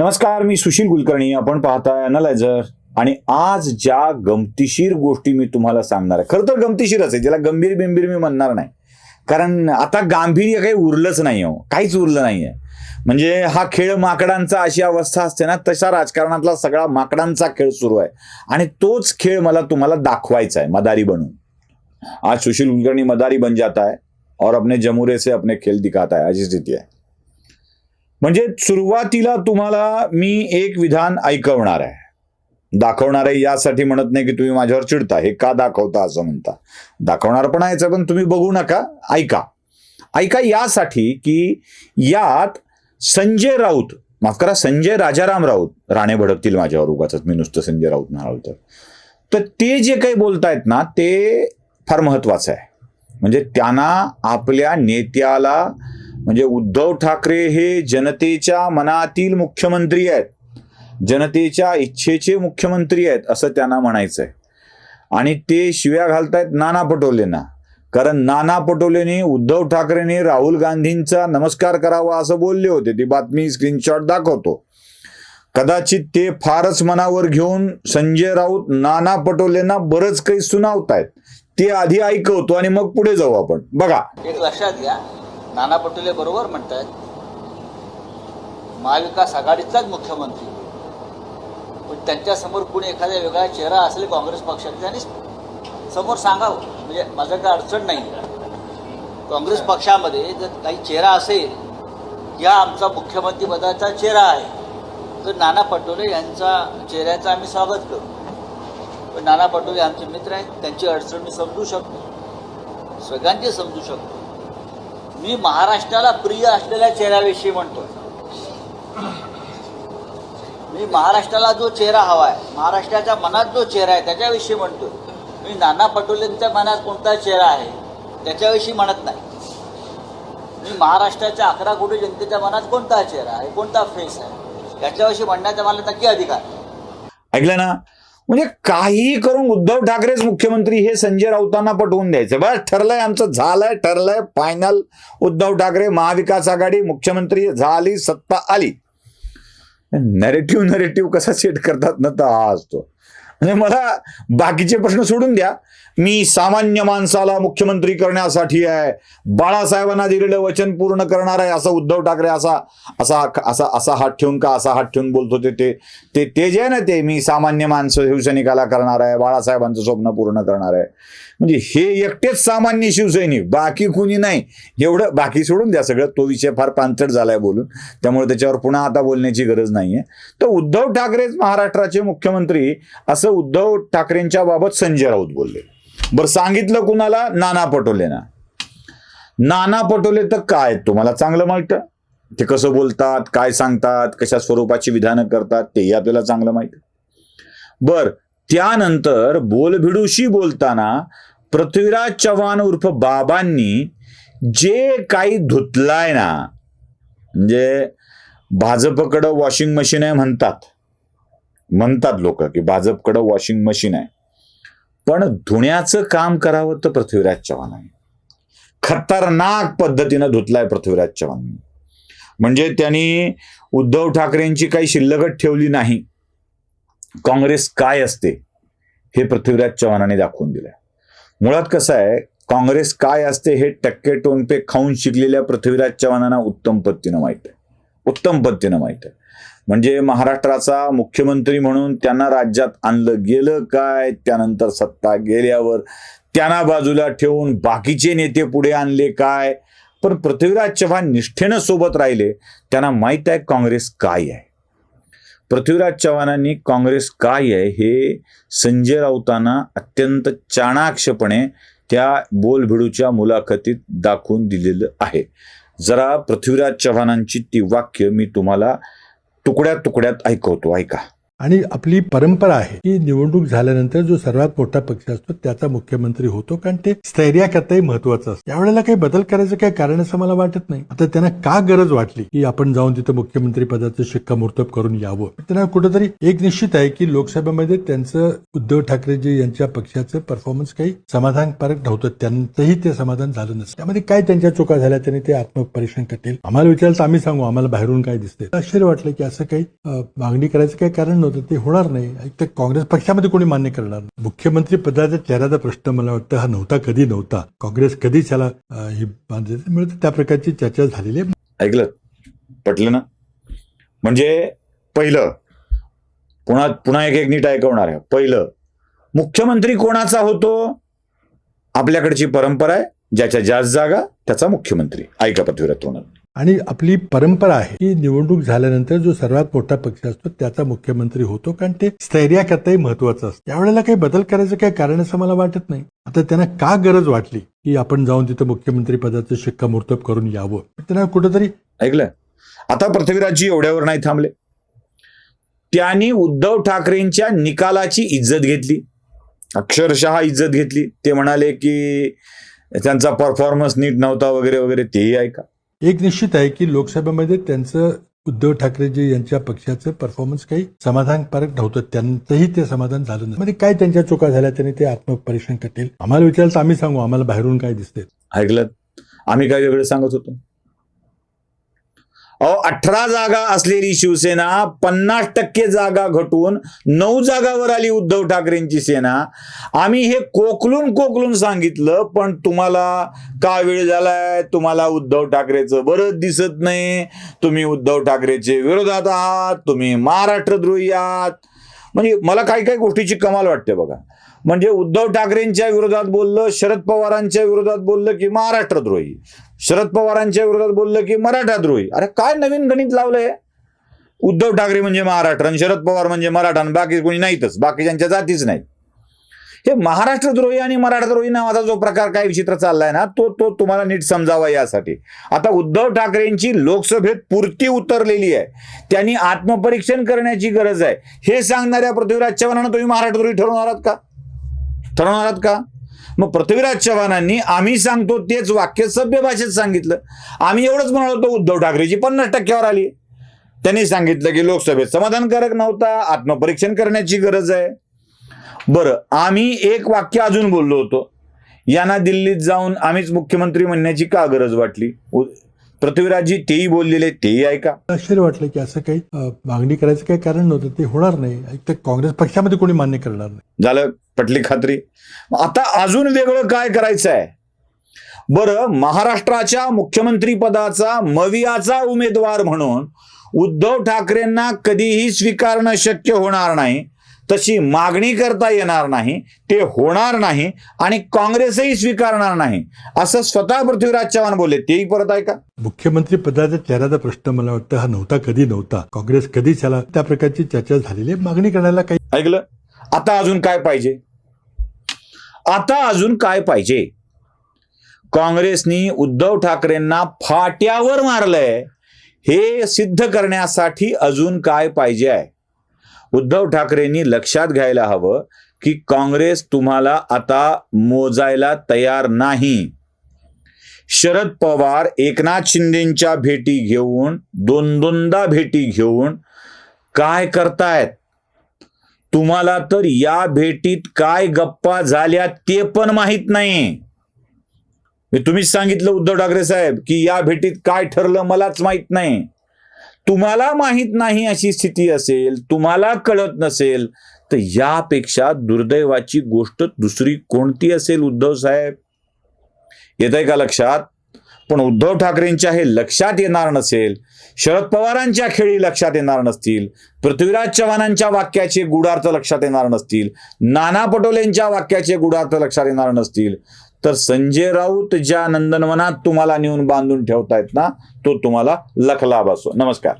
नमस्कार मी सुशील कुलकर्णी. आपण पाहताय अनालायझर आणि आज ज्या गमतीशीर गोष्टी मी तुम्हाला सांगणार आहे खरं तर गमतीशीरच आहे ज्याला गंभीर बिंबीर मी म्हणणार नाही. कारण आता गांभीर्य काही उरलंच नाही हो काहीच उरलं नाही आहे. म्हणजे हा खेळ माकडांचा अशी अवस्था असते ना तशा राजकारणातला सगळा माकडांचा खेळ सुरू आहे. आणि तोच खेळ मला तुम्हाला दाखवायचा आहे मदारी बनून. आज सुशील कुलकर्णी मदारी बन जाता है और अपने जमुरे से अपने खेल दिखाता है अशी स्थिती आहे. म्हणजे सुरुवातीला तुम्हाला मी एक विधान ऐकवणार आहे. दाखवणार आहे यासाठी म्हणत नाही की तुम्ही माझ्यावर चिडता. हे का दाखवता असं म्हणता? दाखवणार पण आहेच पण तुम्ही बघू नका ऐका. ऐका यासाठी की यात संजय राऊत माफ करा संजय राजाराम राऊत राणे भडकतील माझ्यावर उगाच मी नुसतं संजय राऊत म्हणाल तर. तर ते जे काही बोलतायत ना ते फार महत्वाचं आहे. म्हणजे त्यांना आपल्या नेत्याला म्हणजे उद्धव ठाकरे हे जनतेच्या मनातील मुख्यमंत्री आहेत. जनतेच्या इच्छेचे मुख्यमंत्री आहेत असं त्यांना म्हणायचं आहे आणि ते शिव्या घालतायत नाना पटोलेंना. कारण नाना पटोलेने उद्धव ठाकरेने राहुल गांधींचा नमस्कार करावा असं बोलले होते. ती बातमी स्क्रीनशॉट दाखवतो. कदाचित ते फारच मनावर घेऊन संजय राऊत नाना पटोलेंना बरंच काही सुनावतायत. ते आधी ऐकवतो आणि मग पुढे जाऊ आपण. बघा. एक लक्षात घ्या. नाना पटोले बरोबर म्हणतायत महाविकास आघाडीचाच मुख्यमंत्री. पण त्यांच्यासमोर कुणी एखादा वेगळा चेहरा असेल काँग्रेस पक्षाचा त्यांनी समोर सांगावं. म्हणजे माझं काय अडचण नाही. काँग्रेस पक्षामध्ये जर काही चेहरा असेल या आमचा मुख्यमंत्रीपदाचा चेहरा आहे. तर नाना पटोले यांचा चेहऱ्याचं आम्ही स्वागत करू. पण नाना पटोले आमचे मित्र आहेत त्यांची अडचण मी समजू शकतो. सगळ्यांची समजू शकतो. मी महाराष्ट्राला प्रिय असलेल्या चेहऱ्याविषयी म्हणतो मी महाराष्ट्राला जो चेहरा हवा आहे महाराष्ट्राच्या मनात जो चेहरा आहे त्याच्याविषयी म्हणतो मी नाना पटोलेंच्या मनात कोणता चेहरा आहे त्याच्याविषयी म्हणत नाही. मी महाराष्ट्राच्या अकरा कोटी जनतेच्या मनात कोणता चेहरा आहे कोणता फेस आहे याच्याविषयी म्हणण्याचा मला नक्की अधिकार आहे. ऐकलं ना? म्हणजे काहीही करून उद्धव ठाकरेच मुख्यमंत्री हे संजय राऊतांना पटवून द्यायचं. बस ठरलंय आमचं झालंय ठरलंय. फायनल उद्धव ठाकरे महाविकास आघाडी मुख्यमंत्री झाली सत्ता आली. नरेटिव्ह नरेटिव्ह कसा सेट करतात ना तर हा असतो. म्हणजे मला बाकीचे प्रश्न सोडून द्या. मी सामान्य माणसाला मुख्यमंत्री करण्यासाठी आहे. बाळासाहेबांना दिलेलं वचन पूर्ण करणार आहे असं उद्धव ठाकरे असा असा असा असा हात ठेवून का असा हात ठेवून बोलत होते ते ते ते जे आहे ना ते मी सामान्य माणसं शिवसैनिकाला करणार आहे. बाळासाहेबांचं स्वप्न पूर्ण करणार आहे. म्हणजे हे एकटेच सामान्य शिवसैनिक बाकी कुणी नाही. एवढं बाकी सोडून द्या सगळं. तो विषय फार पांचट झालाय बोलून. त्यामुळे त्याच्यावर पुन्हा आता बोलण्याची गरज नाहीये. तर उद्धव ठाकरेच महाराष्ट्राचे मुख्यमंत्री असं उद्धव ठाकरेंच्या बाबत संजय राऊत बोलले. बरं सांगितलं कुणाला? नाना पटोले ना. नाना पटोले तर काय? तुम्हाला चांगलं माहीत? ते कसं बोलतात काय सांगतात कशा स्वरूपाची विधानं करतात तेही आपल्याला चांगलं माहीत. बर त्यानंतर बोलभिडूशी बोलताना पृथ्वीराज चव्हाण उर्फ बाबांनी जे काही धुतलाय ना म्हणजे भाजपकडं वॉशिंग मशीन आहे म्हणतात. म्हणतात लोक की भाजपकडं वॉशिंग मशीन आहे. पण धुण्याचं काम करावं तर पृथ्वीराज चव्हाण आहे. खतरनाक पद्धतीनं धुतलाय पृथ्वीराज चव्हाण. म्हणजे त्यांनी उद्धव ठाकरेंची काही शिल्लकच ठेवली नाही. काँग्रेस काय असते हे पृथ्वीराज चव्हाणांनी दाखवून दिलंय. मुळात कसं आहे काँग्रेस काय असते हे टक्के टोनपे खाऊन शिकलेल्या पृथ्वीराज चव्हाणांना उत्तम पद्धतीनं माहीत आहे. उत्तम पद्धतीनं माहीत आहे. म्हणजे महाराष्ट्राचा मुख्यमंत्री म्हणून त्यांना राज्यात आणलं गेलं काय? त्यानंतर सत्ता गेल्यावर त्यांना बाजूला ठेवून बाकीचे नेते पुढे आणले काय? पण पृथ्वीराज चव्हाण निष्ठेनं सोबत राहिले त्यांना माहीत आहे काँग्रेस काय आहे. पृथ्वीराज चव्हाणांनी काँग्रेस काय आहे हे संजय राऊतांना अत्यंत चाणाक्षपणे त्या बोलभिडूच्या मुलाखतीत दाखवून दिलेलं आहे. जरा पृथ्वीराज चव्हाणांची ती वाक्य मी तुम्हाला तुकड्या तुकड्यात ऐकवतो ऐका. आणि आपली परंपरा आहे की निवडणूक झाल्यानंतर जो सर्वात मोठा पक्ष असतो त्याचा मुख्यमंत्री होतो कारण ते स्थैर्याकरताही महत्वाचं असतं. यावेळेला काही बदल करायचं काही कारण असं मला वाटत नाही. आता त्यांना का गरज वाटली की आपण जाऊन तिथं मुख्यमंत्री पदाचं शिक्कामोर्तब करून यावं? त्यांना कुठेतरी एक निश्चित आहे की लोकसभेमध्ये त्यांचं उद्धव ठाकरेजी यांच्या पक्षाचं परफॉर्मन्स काही समाधानकारक नव्हतं. त्यांचंही ते समाधान झालं नसतं. त्यामध्ये काय त्यांच्या चुका झाल्या त्यांनी ते आत्मपरीक्षण करतील आम्हाला विचारायचं आम्ही सांगू आम्हाला बाहेरून काय दिसते आश्चर्य वाटलं की असं काही मागणी करायचं काही कारण नव्हतं. ते होणार नाही. एक तर काँग्रेस पक्षामध्ये कोणी मान्य करणार नाही. मुख्यमंत्री पदाच्या चेहऱ्याचा प्रश्न मला वाटतं हा नव्हता कधी नव्हता. काँग्रेस कधीच त्याला ही मान्यता मिळते त्या प्रकारची चर्चा झालेली आहे. ऐकलं? पटलं ना? म्हणजे पहिलं पुन्हा पुन्हा एक एक नीट ऐकवणार आहे. पहिलं मुख्यमंत्री कोणाचा होतो? आपल्याकडची परंपरा आहे ज्याच्या जास्त जागा त्याचा मुख्यमंत्री. ऐका पृथ्वीराज तोंडात. आणि आपली परंपरा आहे. की निवडणूक झाल्यानंतर जो सर्वात मोठा पक्ष असतो त्याचा मुख्यमंत्री होतो. कारण ते स्थैर्याकरताही महत्वाचं असतं. त्यावेळेला काही बदल करायचं काही कारण असं मला वाटत नाही. आता त्यांना का गरज वाटली की आपण जाऊन तिथं मुख्यमंत्री पदाचं शिक्कामोर्तब करून यावं? त्यांना कुठेतरी ऐकलं? आता पृथ्वीराजजी एवढ्यावर नाही थांबले. त्यांनी उद्धव ठाकरेंच्या निकालाची इज्जत घेतली. अक्षरशः इज्जत घेतली. ते म्हणाले की त्यांचा परफॉर्मन्स नीट नव्हता वगैरे वगैरे तेही ऐका. एक निश्चित आहे की लोकसभेमध्ये त्यांचं उद्धव ठाकरेजी यांच्या पक्षाचं परफॉर्मन्स काही समाधानकारक नव्हतं. त्यांचंही ते समाधान झालं नाही म्हणजे काय त्यांच्या चुका झाल्या त्यांनी ते आत्मपरीक्षण करतील? आम्हाला विचारलं तर आम्ही सांगू आम्हाला बाहेरून काय दिसते ऐकलं? आम्ही काय वेगळं सांगत होतो? अहो अठरा जागा असलेली शिवसेना पन्नास टक्के जागा घटून नऊ जागावर आली उद्धव ठाकरेंची सेना. आम्ही हे कोकलून कोकलून सांगितलं पण तुम्हाला का वेळ झालाय? तुम्हाला उद्धव ठाकरेचं बरंच दिसत नाही. तुम्ही उद्धव ठाकरेचे विरोधात आहात तुम्ही महाराष्ट्रद्रोही आहात. म्हणजे मला काही काही गोष्टीची कमाल वाटते बघा. म्हणजे उद्धव ठाकरेंच्या विरोधात बोललं शरद पवारांच्या विरोधात बोललं की महाराष्ट्रद्रोही. शरद पवारांच्या विरोधात बोललं की मराठाद्रोही. अरे काय नवीन गणित लावलंय? उद्धव ठाकरे म्हणजे महाराष्ट्र आणि शरद पवार म्हणजे मराठा आणि बाकी कोणी नाहीतच बाकीच्यांच्या जातीच नाहीत. हे महाराष्ट्रद्रोही आणि मराठाद्रोही नावाचा जो प्रकार काय विचित्र चाललाय ना तो तो तुम्हाला नीट समजावा यासाठी. आता उद्धव ठाकरेंची लोकसभेत पुरती उतरलेली आहे. त्यांनी आत्मपरीक्षण करण्याची गरज आहे. हे सांगणाऱ्या पृथ्वीराज चव्हाणांना तुम्ही महाराष्ट्रद्रोही ठरवणार आहात का? ठरवणार आहात का? मग पृथ्वीराज चव्हाणांनी आम्ही सांगतो तेच वाक्य सभ्य भाषेत सांगितलं. आम्ही एवढंच म्हणत होतो उद्धव ठाकरेची पन्नास टक्क्यावर आली. त्यांनी सांगितलं की लोकसभेत समाधानकारक नव्हता आत्मपरीक्षण करण्याची गरज आहे. बरं आम्ही एक वाक्य अजून बोललो होतो. यांना दिल्लीत जाऊन आम्हीच मुख्यमंत्री म्हणण्याची का गरज वाटली? पृथ्वीराजजी तेही बोललेले तेही ऐका. आश्चर्य वाटलं की असं काही मागणी करायचं काही कारण नव्हतं ते होणार नाही. एक तर काँग्रेस पक्षामध्ये कोणी मान्य करणार नाही. झालं पटली खात्री. आता अजून वेगळं काय करायचं आहे बरं महाराष्ट्राच्या मुख्यमंत्री पदाचा मवियाचा उमेदवार म्हणून उद्धव ठाकरेंना कधीही स्वीकारणं शक्य होणार नाही. तशी मागणी करता येणार नाही ते होणार नाही आणि काँग्रेसही स्वीकारणार नाही. असं स्वतः पृथ्वीराज चव्हाण बोलले. तेही परत ऐका. मुख्यमंत्री पदाच्या चेहऱ्याचा प्रश्न मला वाटतं हा नव्हता कधी नव्हता. काँग्रेस कधीच त्याला त्या प्रकारची चर्चा झालेली आहे. मागणी करण्याला काही ऐकलं? आता अजून काय पाहिजे? आता अजून काय पाहिजे? काँग्रेसनी उद्धव ठाकरेंना फाट्यावर मारलंय. हे सिद्ध करण्यासाठी अजून काय पाहिजे आहे? उद्धव ठाकरेंनी लक्षात घ्यायला हवं की काँग्रेस तुम्हाला आता मोजायला तयार नाही. शरद पवार एकनाथ शिंदेच्या भेटी घेऊन दोन दोनदा भेटी घेऊन काय करतायत? तुम्हाला तर या भेटीत काय गप्पा झाल्या ते पण माहीत नाही तुम्हीच सांगितलं उद्धव ठाकरे साहेब की या भेटीत काय ठरलं मलाच माहीत नाही. तुम्हाला माहीत नाही अशी स्थिती असेल तुम्हाला कळत नसेल तर यापेक्षा दुर्दैवाची गोष्ट दुसरी कोणती असेल उद्धव साहेब? येत आहे का लक्षात? पण उद्धव ठाकरेंच्या हे लक्षात येणार नसेल शरद पवारांच्या खेळी लक्षात येणार नसतील पृथ्वीराज चव्हाणांच्या वाक्याचे गुडार्थ लक्षात येणार नसतील नाना पटोलेंच्या वाक्याचे गुढार्थ लक्षात येणार नसतील तर संजय राऊत ज्या नंदनवनात तुम्हाला नेऊन बांधून ठेवतायत ना तो तुम्हाला लखला बसो नमस्कार.